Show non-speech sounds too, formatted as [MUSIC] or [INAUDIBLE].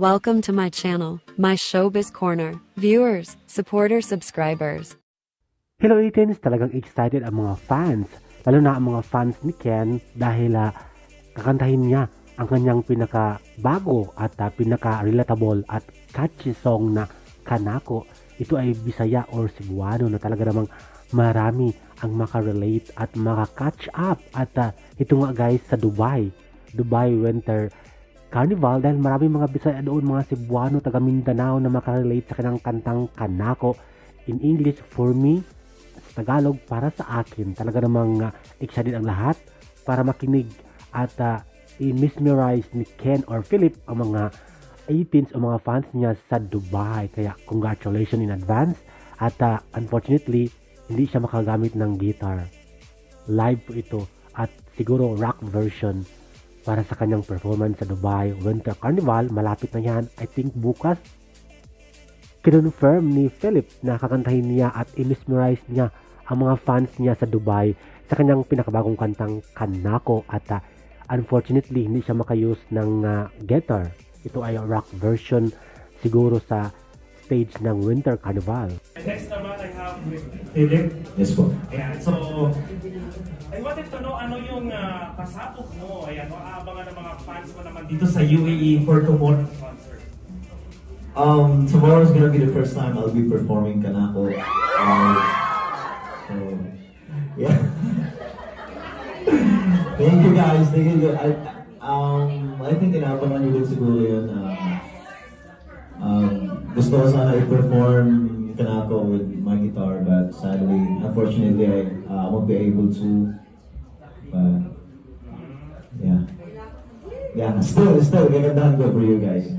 Welcome to my channel, my showbiz corner. Viewers, supporters, subscribers. Hello Itins, talagang excited ang mga fans, lalo na ang mga fans ni Ken dahil ah, kakantahin niya ang kanyang pinaka-bago at ah, pinaka-relatable at catchy song na Kanako. Ito ay Bisaya or Cebuano na talaga namang marami ang makarelate at maka-catch up. At ah, ito nga guys sa Dubai, Dubai Winter Carnival dahil marami mga Bisaya doon, mga Cebuano, taga Mindanao na makarelate sa kanyang kantang Kanako. In English, for me, sa Tagalog, para sa akin, talaga namang uh, excited ang lahat para makinig at uh, i-mesmerize ni Ken or Philip ang mga 18s o mga fans niya sa Dubai. Kaya congratulations in advance. At uh, unfortunately, hindi siya makagamit ng guitar. Live po ito at siguro rock version para sa kanyang performance sa Dubai Winter Carnival. Malapit na yan. I think bukas kinonfirm ni Philip na kakantahin niya at i-mesmerize niya ang mga fans niya sa Dubai sa kanyang pinakabagong kantang Kanako at uh, unfortunately hindi siya makayuse ng uh, guitar. Ito ay rock version siguro sa stage ng Winter Carnival. Next naman, I have Philip. Yes po. Ayan, so, I wanted to know ano yung uh, pasabog mo. Ayan, aabangan ng mga fans mo naman dito sa UAE for tomorrow's concert. Um, tomorrow is gonna be the first time I'll be performing Kanako. Um, so, yeah. [LAUGHS] Thank you guys. Thank you. I, um, I think inabangan nyo din siguro yun. Um, um, gusto ko sana i-perform Kanako with my guitar, but sadly, unfortunately, I, uh, won't be able to. But, yeah. Yeah, [LAUGHS] still, still, gagandahan ko for you guys.